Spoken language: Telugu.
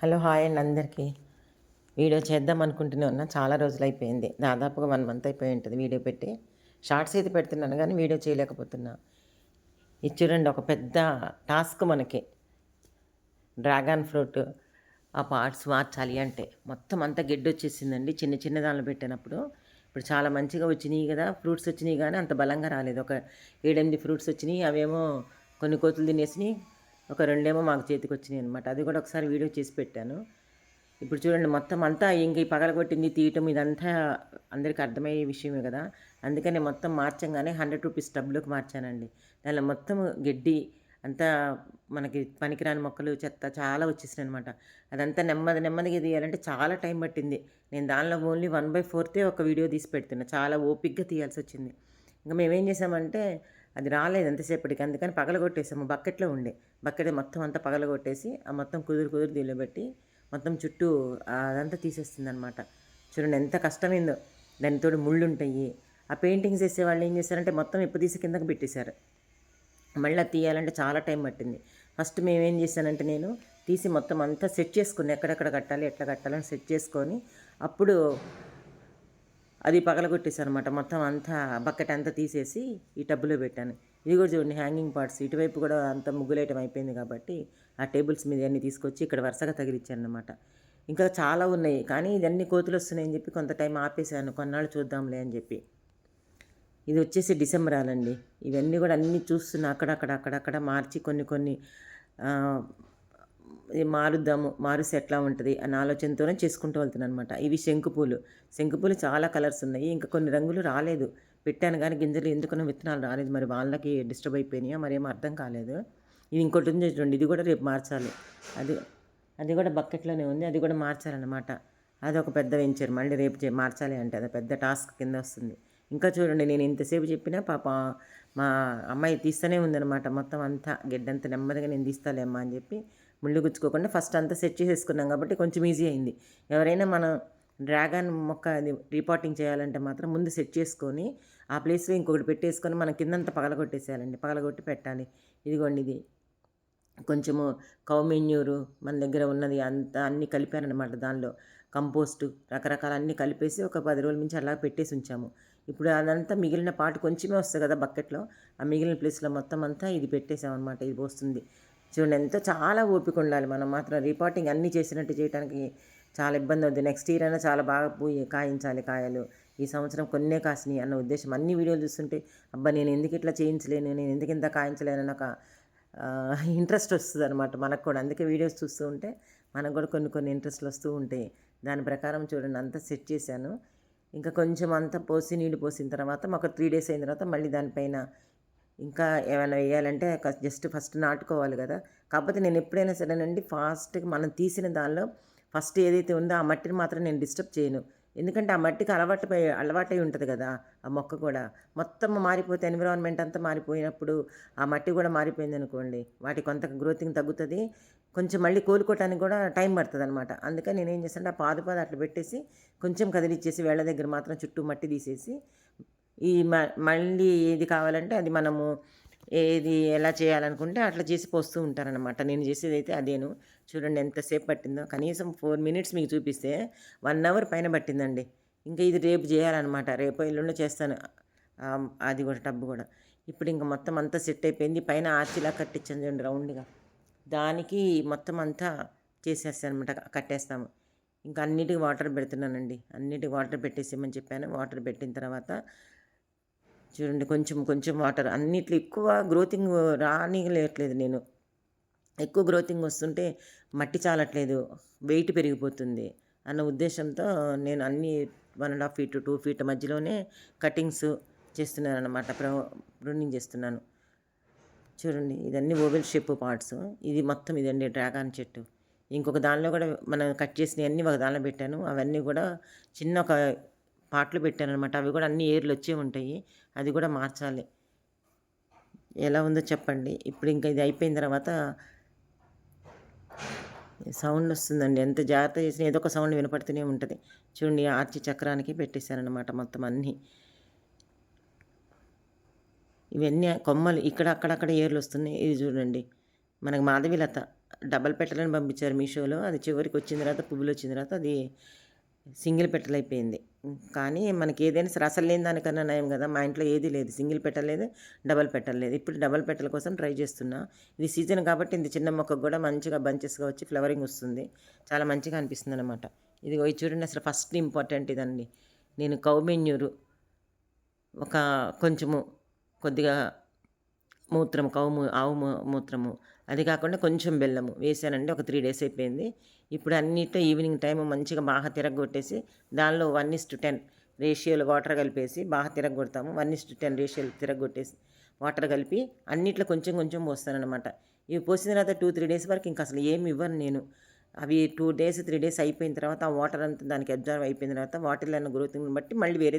హలో హాయ్ అండి అందరికీ. వీడియో చేద్దాం అనుకుంటూనే ఉన్నా. చాలా రోజులు అయిపోయింది దాదాపుగా వన్ మంత్ అయిపోయి ఉంటుంది వీడియో పెట్టి. షార్ట్స్ అయితే పెడుతున్నాను కానీ వీడియో చేయలేకపోతున్నా. ఇది చూడండి ఒక పెద్ద టాస్క్ మనకి. డ్రాగన్ ఫ్రూట్ ఆ పార్ట్స్ మార్చాలి అంటే. మొత్తం అంతా గడ్డి వచ్చేసిందండి. చిన్న చిన్న దానిలో పెట్టినప్పుడు. ఇప్పుడు చాలా మంచిగా వచ్చినాయి కదా ఫ్రూట్స్ వచ్చినాయి కానీ అంత బలంగా రాలేదు. ఒక ఏడెనిమిది ఫ్రూట్స్ వచ్చినాయి. అవేమో కొన్ని కోతులు తినేసినాయి. ఒక రెండేమో మాకు చేతికి వచ్చినాయి అనమాట అది కూడా ఒకసారి వీడియో చేసి పెట్టాను. ఇప్పుడు చూడండి మొత్తం అంతా ఇంక ఈ పగలగొట్టింది తీయటం ఇదంతా అందరికీ అర్థమయ్యే విషయమే కదా. అందుకని మొత్తం మార్చంగానే హండ్రెడ్ రూపీస్ టబ్లోకి మార్చానండి. దానిలో మొత్తం గడ్డి అంతా మనకి పనికిరాని మొక్కలు చెత్త చాలా వచ్చేసినాయి అనమాట అదంతా నెమ్మది నెమ్మదిగా తీయాలంటే చాలా టైం పట్టింది. నేను దానిలో ఓన్లీ వన్ బై ఫోర్తే ఒక వీడియో తీసి పెడుతున్నా. చాలా ఓపిక్గా తీయాల్సి వచ్చింది. ఇంకా మేమేం చేసామంటే అది రాలేదు ఎంతసేపటికి అందుకని పగలగొట్టేసాము. బకెట్లో ఉండే. బకెట్ మొత్తం అంతా పగలగొట్టేసి ఆ మొత్తం కుదురు కుదురు దీనిలో పెట్టి మొత్తం చుట్టూ అదంతా తీసేస్తుంది అనమాట చూడండి ఎంత కష్టమైందో. దానితో ముళ్ళు ఉంటాయి ఆ పెయింటింగ్స్ వేసే వాళ్ళు ఏం చేశారంటే మొత్తం ఇప్పు తీసి కిందకి పెట్టేశారు. మళ్ళీ అది తీయాలంటే చాలా టైం పట్టింది. ఫస్ట్ మేమేం చేశానంటే నేను తీసి మొత్తం అంతా సెట్ చేసుకుని ఎక్కడెక్కడ కట్టాలి ఎట్లా కట్టాలని సెట్ చేసుకొని అప్పుడు అది పగలగొట్టేసాను అనమాట మొత్తం అంతా బకెట్ అంతా తీసేసి ఈ టబ్బులో పెట్టాను. ఇది కూడా చూడండి హ్యాంగింగ్ పార్ట్స్. ఇటువైపు కూడా అంత ముగ్గులేయటం అయిపోయింది కాబట్టి ఆ టేబుల్స్ మీద అన్నీ తీసుకొచ్చి ఇక్కడ వరుసగా తగిలిచ్చాను అనమాట ఇంకా చాలా ఉన్నాయి కానీ ఇదన్నీ కోతులు వస్తున్నాయని చెప్పి కొంత టైం ఆపేసాను కొన్నాళ్ళు చూద్దాంలే అని చెప్పి. ఇది వచ్చేసి డిసెంబర్ ఆలండి ఇవన్నీ కూడా అన్నీ చూస్తున్నా అక్కడక్కడ అక్కడక్కడ మార్చి కొన్ని కొన్ని మారుద్దాము మారుస్తే ఎట్లా ఉంటుంది అన్న ఆలోచనతోనే చేసుకుంటూ వెళ్తున్నాను అనమాట ఇవి శంకుపూలు శంకుపూలు చాలా కలర్స్ ఉన్నాయి. ఇంకా కొన్ని రంగులు రాలేదు. పెట్టాను కానీ గింజలు ఎందుకనో విత్తనాలు రాలేదు. మరి వాళ్ళకి డిస్టర్బ్ అయిపోయినాయో? మరి ఏమో అర్థం కాలేదు. ఇది ఇంకోటి ఉంది చూడండి. ఇది కూడా రేపు మార్చాలి. అది అది కూడా బకెట్లోనే ఉంది. అది కూడా మార్చాలన్నమాట. అది ఒక పెద్ద వెంచర్ మళ్ళీ రేపు చే- మార్చాలి అంటే అది పెద్ద టాస్క్ కింద వస్తుంది. ఇంకా చూడండి నేను ఇంతసేపు చెప్పినా పాప మా అమ్మాయి తీస్తూనే ఉందన్నమాట. మొత్తం అంతా గడ్డంతా నెమ్మదిగా నేను తీస్తాలేమ్మా అని చెప్పి ముళ్ళు గుచ్చుకోకుండా ఫస్ట్ అంతా సెట్ చేసేసుకున్నాం కాబట్టి కొంచెం ఈజీ అయింది. ఎవరైనా మనం డ్రాగన్ మొక్క అది రిపోర్టింగ్ చేయాలంటే మాత్రం ముందు సెట్ చేసుకొని ఆ ప్లేస్లో ఇంకొకటి పెట్టేసుకొని మనం కిందంతా పగలగొట్టేసేయాలండి. పగలగొట్టి పెట్టాలి. ఇదిగోండి ఇది. కొంచెము కౌమెన్యూరు మన దగ్గర ఉన్నది అంతా అన్నీ కలిపారనమాట దానిలో. కంపోస్ట్ రకరకాల అన్నీ కలిపేసి ఒక పది రోజుల నుంచి అలా పెట్టేసి ఉంచాము. ఇప్పుడు అదంతా మిగిలిన పాటు కొంచెమే వస్తుంది కదా బకెట్లో ఆ మిగిలిన ప్లేస్లో మొత్తం అంతా ఇది పెట్టేసామన్నమాట. ఇది పోస్తుంది. చూడండి ఎంతో చాలా ఓపిక ఉండాలి మనం మాత్రం. రిపోర్టింగ్ అన్నీ చేసినట్టు చేయడానికి చాలా ఇబ్బంది అవుతుంది నెక్స్ట్ ఇయర్ అయినా చాలా బాగా పోయి కాయించాలి కాయలు. ఈ సంవత్సరం కొన్నే కాసినాయి అన్న ఉద్దేశం. అన్ని వీడియోలు చూస్తుంటే అబ్బా నేను ఎందుకు ఇట్లా చేయించలేను? నేను ఎందుకు ఇంత కాయించలేను? అన్న ఒక ఇంట్రెస్ట్ వస్తుంది అనమాట మనకు కూడా. అందుకే వీడియోస్ చూస్తూ ఉంటే మనకు కూడా కొన్ని కొన్ని ఇంట్రెస్ట్లు వస్తూ ఉంటాయి. దాని ప్రకారం చూడండి అంతా సెట్ చేశాను. ఇంకా కొంచెం అంతా పోసి నీళ్ళు పోసిన తర్వాత ఒక త్రీ డేస్ అయిన తర్వాత మళ్ళీ దానిపైన ఇంకా ఏమైనా వేయాలంటే జస్ట్ ఫస్ట్ నాటుకోవాలి కదా. కాకపోతే నేను ఎప్పుడైనా సరేనండి ఫాస్ట్గా మనం తీసిన దానిలో ఫస్ట్ ఏదైతే ఉందో ఆ మట్టిని మాత్రం నేను డిస్టర్బ్ చేయను. ఎందుకంటే ఆ మట్టికి అలవాటు అలవాటై ఉంటుంది కదా ఆ మొక్క కూడా. మొత్తం మారిపోతే ఎన్విరాన్మెంట్ అంతా మారిపోయినప్పుడు ఆ మట్టి కూడా మారిపోయింది అనుకోండి వాటి కొంత గ్రోతింగ్ తగ్గుతుంది. కొంచెం మళ్ళీ కోలుకోవటానికి కూడా టైం పడుతుంది అనమాట అందుకని నేను ఏం చేస్తానంటే ఆ పాదు పాదు అట్లా పెట్టేసి కొంచెం కదిలిచ్చేసి వేళ్ళ దగ్గర మాత్రం చుట్టూ మట్టి తీసేసి ఈ మ- మళ్ళీ ఏది కావాలంటే అది మనము ఏది ఎలా చేయాలనుకుంటే అట్లా చేసి పోస్తూ ఉంటారనమాట నేను చేసేది అయితే అదేను. చూడండి ఎంతసేపు పట్టిందో. కనీసం ఫోర్ మినిట్స్ మీకు చూపిస్తే వన్ అవర్ పైన పట్టిందండి. ఇంకా ఇది రేపు చేయాలన్నమాట. రేపు ఎల్లుండి చేస్తాను. అది కూడా టబ్బు కూడా. ఇప్పుడు ఇంకా మొత్తం అంతా సెట్ అయిపోయింది. పైన ఆర్చిలా కట్టించాను చూడండి రౌండ్గా. దానికి మొత్తం అంతా చేసేస్తాను అనమాట కట్టేస్తాము. ఇంకా అన్నిటికి వాటర్ పెడుతున్నానండి. అన్నిటికి వాటర్ పెట్టేసేమని చెప్పాను. వాటర్ పెట్టిన తర్వాత చూడండి కొంచెం కొంచెం వాటర్. అన్నిట్లో ఎక్కువ గ్రోతింగ్ రానియట్లేదు నేను. ఎక్కువ గ్రోతింగ్ వస్తుంటే మట్టి చాలట్లేదు వెయిట్ పెరిగిపోతుంది అన్న ఉద్దేశంతో నేను అన్ని one and half feet two feet మధ్యలోనే కటింగ్స్ చేస్తున్నాను అనమాట ప్రూనింగ్ చేస్తున్నాను. చూడండి ఇదన్నీ ఓవెల్ షేప్ పార్ట్స్. ఇది మొత్తం ఇదండి డ్రాగన్ చెట్టు. ఇంకొక దానిలో కూడా మనం కట్ చేసినవి అన్నీ ఒక దానిలో పెట్టాను. అవన్నీ కూడా చిన్న ఒక పాటలు పెట్టారనమాట అవి కూడా అన్ని ఏర్లు వచ్చే ఉంటాయి. అది కూడా మార్చాలి. ఎలా ఉందో చెప్పండి. ఇప్పుడు ఇంకా ఇది అయిపోయిన తర్వాత సౌండ్ వస్తుందండి. ఎంత జాగ్రత్త చేసినా ఏదో ఒక సౌండ్ వినపడుతూనే ఉంటుంది. చూడండి ఆర్చి చక్రానికి పెట్టేశారనమాట మొత్తం అన్నీ. ఇవన్నీ కొమ్మలు ఇక్కడ అక్కడక్కడ ఏర్లు వస్తున్నాయి. ఇది చూడండి. మనకు మాధవిలత డబల్ పెట్టలని పంపించారు మీషోలో. అది చివరికి వచ్చిన తర్వాత పువ్వులు వచ్చిన తర్వాత అది సింగిల్ పెట్టలు అయిపోయింది కానీ మనకి ఏదైనా సరే అసలు లేని దానికన్నా నయం కదా. మా ఇంట్లో ఏది లేదు. సింగిల్ పెట్టలేదు డబల్ పెట్టలేదు. ఇప్పుడు డబల్ పెట్టల కోసం ట్రై చేస్తున్నా. ఇది సీజన్ కాబట్టి ఇది చిన్న మొక్కకు కూడా మంచిగా బంచెస్గా వచ్చి ఫ్లవరింగ్ వస్తుంది. చాలా మంచిగా అనిపిస్తుంది అనమాట ఇది ఇది చూడండి అసలు ఫస్ట్ ఇంపార్టెంట్ ఇదండి. నేను కౌమెన్యూరు ఒక కొంచెము కొద్దిగా మూత్రం కౌము ఆవు మూత్రము. అది కాకుండా కొంచెం బెల్లము వేసానండి ఒక త్రీ డేస్ అయిపోయింది. ఇప్పుడు అన్నిట్లో ఈవినింగ్ టైం మంచిగా బాగా తిరగొట్టేసి దానిలో వన్ ఇస్ టు టెన్ రేషియోలో వాటర్ కలిపేసి బాగా తిరగొడతాము వన్ ఇస్ టు టెన్ రేషియోలు తిరగొట్టేసి వాటర్ కలిపి అన్నిట్లో కొంచెం కొంచెం పోస్తానమాట ఇవి పోసిన తర్వాత టూ త్రీ డేస్ వరకు ఇంకా అసలు ఏమి ఇవ్వను నేను. అవి టూ డేస్ త్రీ డేస్ అయిపోయిన తర్వాత ఆ వాటర్ అంతా దానికి అబ్జర్వ్ అయిపోయిన తర్వాత వాటర్లో గ్రోత్ని బట్టి మళ్ళీ వేరే